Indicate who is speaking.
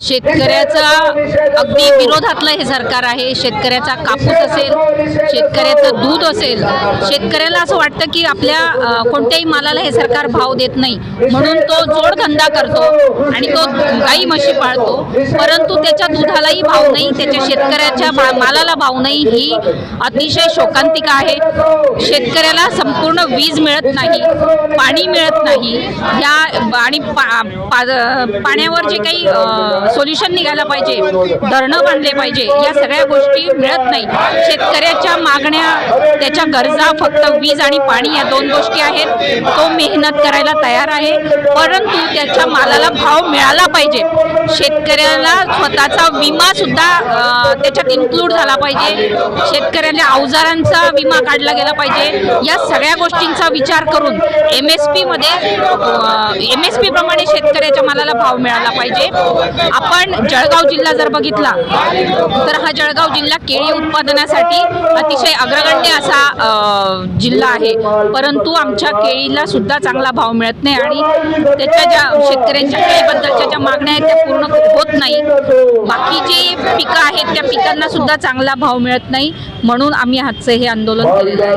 Speaker 1: शेतकऱ्याचा अगदी विरोधातलं हे सरकार आहे. शेतकऱ्याचा कापूस असेल शेतकऱ्याचं दूध असेल शेतकऱ्याला असं वाटतं की आपल्या कोणत्याही मालाला हे सरकार भाव देत नाही. म्हणून तो जोडधंदा करतो आणि तो गाई म्हशी पाळतो. परंतु त्याच्या दुधालाही भाव नाही त्याच्या शेतकऱ्याच्या मालाला भाव नाही. ही अतिशय शोकांतिका आहे. शेतकऱ्याला संपूर्ण वीज मिळत नाही पाणी मिळत नाही. ह्या आणि पा, पा- पाण्यावर जे काही सोल्युशन निघायला पाहिजे धरणं बांधले पाहिजे या सगळ्या गोष्टी मिळत नाही. शेतकऱ्याच्या मागण्या त्याच्या गरजा फक्त वीज आणि पाणी या दोन गोष्टी आहेत. तो मेहनत करायला तयार आहे. परंतु त्याच्या मालाला भाव मिळाला पाहिजे. शेतकऱ्याला स्वतःचा विमा सुद्धा त्याच्यात इन्क्लूड झाला पाहिजे. शेतकऱ्याला अवजारांचा विमा काढला गेला पाहिजे. या सगळ्या गोष्टींचा विचार करून एम एस पीमध्ये एम एस पी प्रमाणे शेतकऱ्याच्या मालाला भाव मिळाला पाहिजे. आपण जळगाव जिल्हा जर बघितला तर हा जळगाव जिल्हा केळी उत्पादनासाठी अतिशय अग्रगण्य असा जिल्हा आहे. परंतु आमच्या केळीला सुद्धा चांगला भाव मिळत नाही आणि त्याच्या ज्या शेतकऱ्यांच्या केळीबद्दलच्या ज्या मागण्या आहेत त्या पूर्ण होत नाही. बाकी जे पिकं आहेत त्या पिकांना सुद्धा चांगला भाव मिळत नाही. म्हणून आम्ही आजचं हे आंदोलन केलेलं आहे.